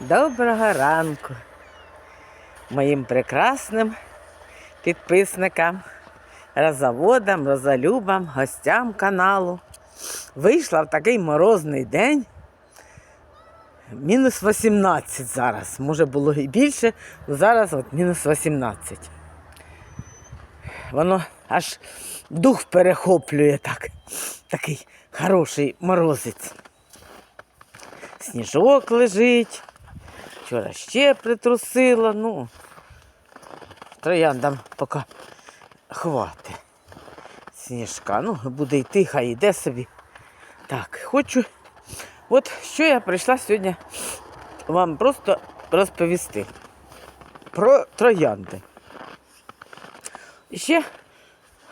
Доброго ранку моїм прекрасним підписникам, роззаводам, розалюбам, гостям каналу. Вийшла в такий морозний день. Мінус 18 зараз. Може було і більше, але зараз от мінус 18. Воно аж дух перехоплює так. Такий хороший морозець. Сніжок лежить. Вчора ще притрусила, ну. Трояндам поки хвати. Сніжка. Ну, буде йти, хай йде собі. Так, хочу. От що я прийшла сьогодні вам просто розповісти про троянди. І ще,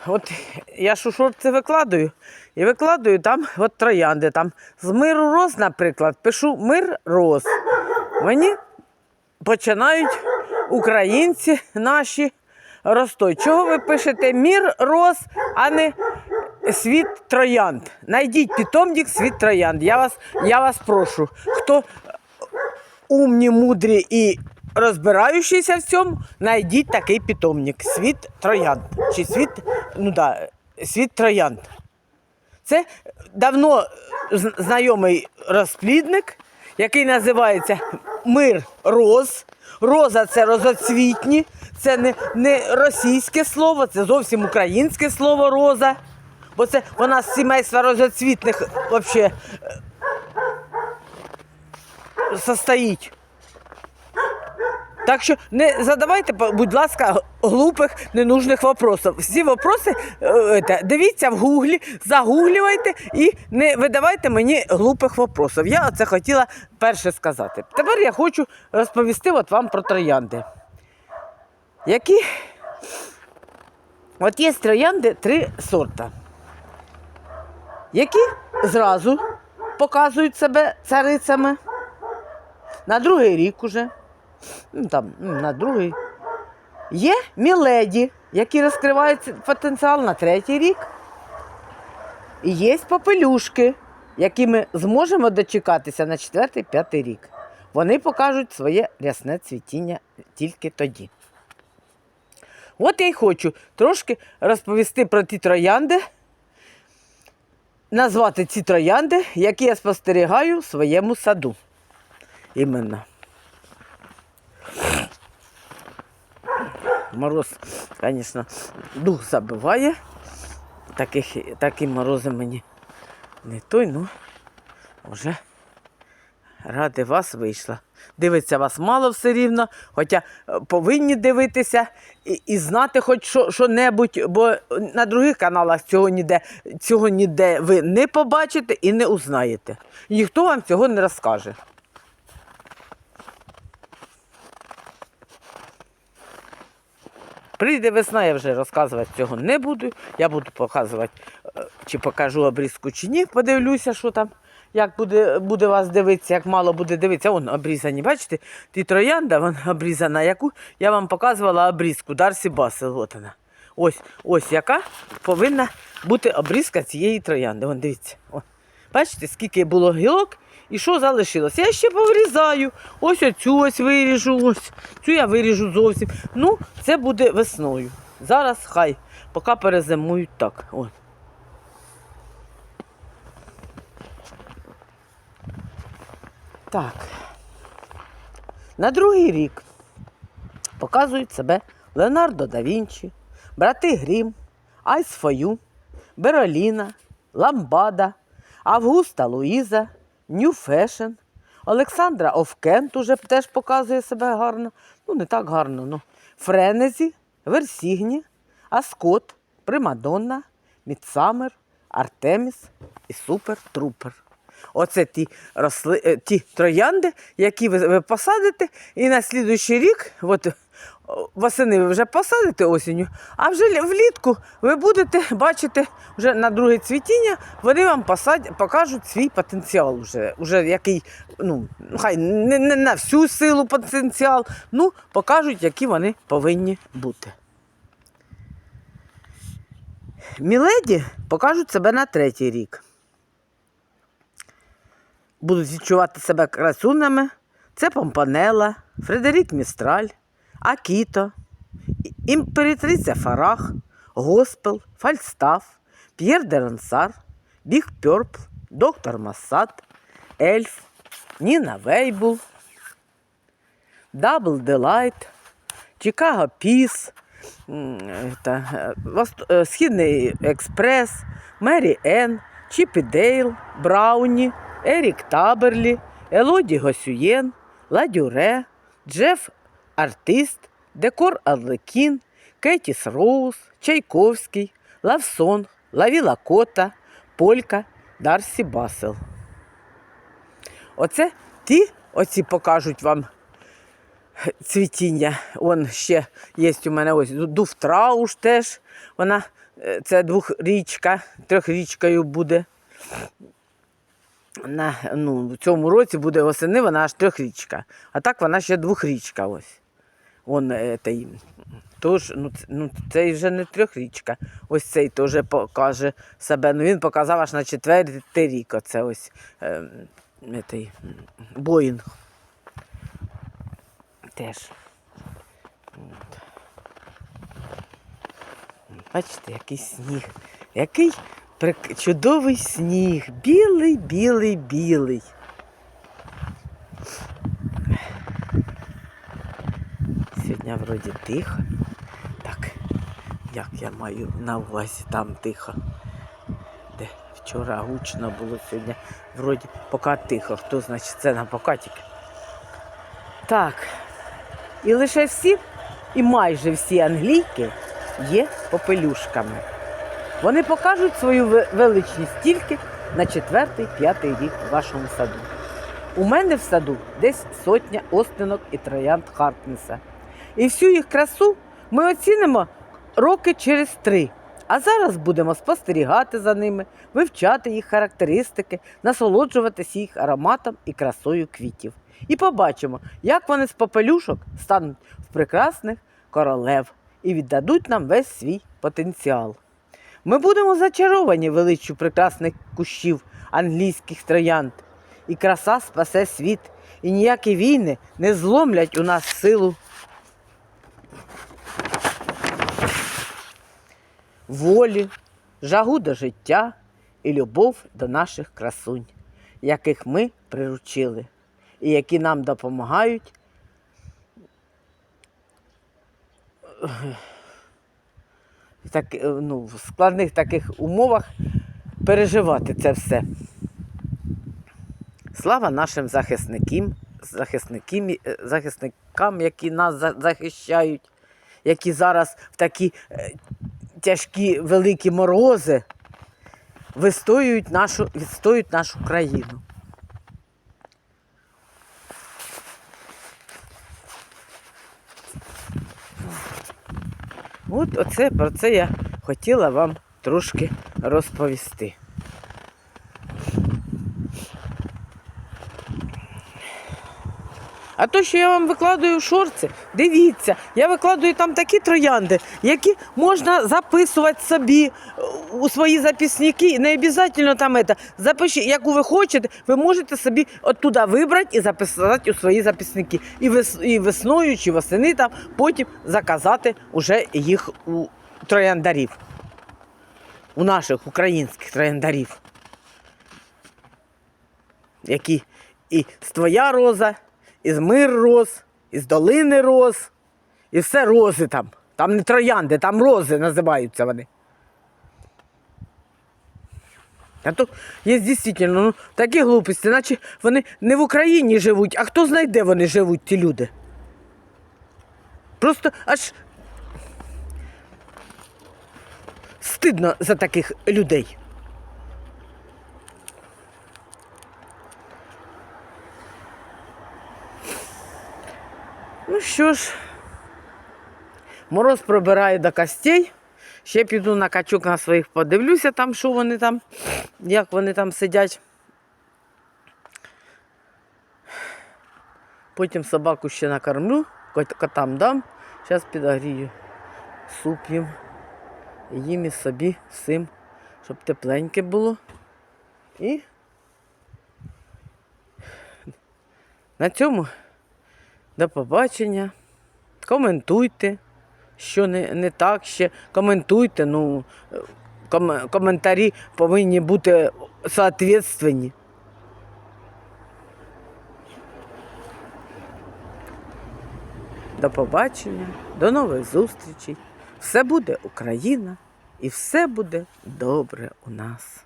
от я шорти викладаю, і викладаю там от троянди. Там з миру роз, наприклад, пишу мир роз. Мені починають українці наші ростой. Чого ви пишете мір роз, а не світ троянд? Найдіть питомник світ троянд. Я вас, я вас прошу. Хто умні, мудрі і розбираючіся в цьому, знайдіть такий питомник. Світ троянд. Чи світ, ну да, світ троянд. Це давно знайомий розплідник, який називається Мир роз. Роза це розоцвітні, це не, не російське слово, це зовсім українське слово роза. Бо це вона з сімейства розоцвітних вообще е, состоїть. Так що не задавайте, будь ласка, глупих, ненужних вопросів. Всі вопроси е, дивіться в гуглі, загуглювайте і не видавайте мені глупих вопросів. Я це хотіла перше сказати. Тепер я хочу розповісти от вам про троянди. Які от є троянди три сорта, які зразу показують себе царицями на другий рік уже ну, там, ну, на другий. Є міледі, які розкривають потенціал на третій рік. І є попелюшки, які ми зможемо дочекатися на четвертий-п'ятий рік. Вони покажуть своє рясне цвітіння тільки тоді. От я й хочу трошки розповісти про ті троянди, назвати ці троянди, які я спостерігаю в своєму саду. Іменно. Мороз, звісно, дух забиває. Таких, такі морози мені не той, ну вже ради вас вийшла. Дивиться вас мало все рівно, хоча е, повинні дивитися і, і знати хоч що, що-небудь, бо на других каналах цього ніде, цього ніде ви не побачите і не узнаєте. Ніхто вам цього не розкаже. Прийде весна, я вже розказувати цього не буду. Я буду показувати, е, чи покажу обрізку, чи ні. Подивлюся, що там, як буде, буде вас дивитися, як мало буде дивитися. Вон обрізані, бачите? Ті троянда, вона обрізана, яку я вам показувала обрізку Дарсі Басел. От вона. Ось, ось яка повинна бути обрізка цієї троянди. Вон, дивіться. О. Бачите, скільки було гілок і що залишилося. Я ще поврізаю. Ось оцю ось виріжу, ось цю я виріжу зовсім. Ну, це буде весною. Зараз хай, поки перезимують так. Ось. Так. На другий рік показують себе Леонардо да Вінчі, брати Грім, Айс Фою, Бероліна, Ламбада, Августа Луїза, Нью Фешн, Олександра Овкент уже теж показує себе гарно. Ну, не так гарно, ну. Френезі, Версігні, Аскот, Примадонна, Мідсамер, Артеміс і Супер Трупер. Оце ті, росли, е, ті троянди, які ви, посадите, і на слідуючий рік, от восени ви вже посадите осінню, а вже влітку ви будете бачити вже на друге цвітіння, вони вам посадять, покажуть свій потенціал, уже, уже який, ну, хай не, не на всю силу потенціал, ну, покажуть, які вони повинні бути. Міледі покажуть себе на третій рік. Будуть відчувати себе красунами, Це Помпанела, Фредерік Містраль, Акіто, імператриця Фарах, Госпел, Фальстаф, П'єр де Рансар, Біг Пьорпл, Доктор Массад, Ельф, Ніна Вейбул, Дабл Делайт, Чикаго Піс, е, е, Східний Експрес, Мері Енн, Чіпі Дейл, Брауні, Ерік Таберлі, Елоді Госюєн, Ладюре, Джеф Артист, Декор Арлекін, Кетіс Роуз, Чайковський, Лавсон, Лавіла Кота, Полька, Дарсі Басел. Оце ті, оці покажуть вам цвітіння. Вон ще є у мене ось Дуфтрауш теж. Вона е, це двохрічка, трьохрічкою буде. На, ну, в цьому році буде восени, вона аж трьохрічка. А так вона ще двохрічка ось. Вон, е, тож, ну, ну, цей вже не трьохрічка. Ось цей теж покаже себе. Ну, він показав аж на четвертий рік. Оце ось е, е, той, м, Боїнг. Теж. Бачите, який сніг. Який чудовий сніг. Білий, білий, білий. Сьогодні вроді тихо. Так, як я маю на увазі там тихо. Де вчора гучно було сьогодні. Вроді поки тихо. Хто значить це на покатік? Так. І лише всі, і майже всі англійки є попелюшками. Вони покажуть свою величність тільки на четвертий-п'ятий рік в вашому саду. У мене в саду десь сотня остинок і троянд Хартнеса. І всю їх красу ми оцінимо роки через три. А зараз будемо спостерігати за ними, вивчати їх характеристики, насолоджуватися їх ароматом і красою квітів. І побачимо, як вони з попелюшок стануть в прекрасних королев і віддадуть нам весь свій потенціал. Ми будемо зачаровані величчю прекрасних кущів англійських троянд. І краса спасе світ, і ніякі війни не зломлять у нас силу волі, жагу до життя і любов до наших красунь, яких ми приручили, і які нам допомагають так, е, ну, в складних таких умовах переживати це все. Слава нашим захисникам, захисникам, е, захисникам які нас захищають, які зараз в такі е, тяжкі великі морози вистоюють нашу, відстоюють нашу країну. От оце про це я хотіла вам трошки розповісти. А то, що я вам викладаю в шорці, дивіться, я викладаю там такі троянди, які можна записувати собі е, у свої записники. Не обов'язково там це. Запишіть, яку ви хочете, ви можете собі оттуда вибрати і записати у свої записники. І, і весною чи восени там потім заказати уже їх у трояндарів. У наших українських трояндарів. Які і з твоя роза, із мир роз, із долини роз, і все рози там. Там не троянди, там рози називаються вони. А то є дійсно ну, такі глупості, наче вони не в Україні живуть, а хто знає, де вони живуть, ті люди. Просто аж стидно за таких людей. Ну що ж, мороз пробирає до костей. Ще піду на качок на своїх подивлюся там, що вони там, як вони там сидять. Потім собаку ще накормлю, котам дам. Зараз підогрію суп їм. Їм і собі всім, щоб тепленьке було. І на цьому До побачення. Коментуйте, що не, не так ще. Коментуйте. Ну, ком, коментарі повинні бути соответственні. До побачення, до нових зустрічей. Все буде Україна і все буде добре у нас.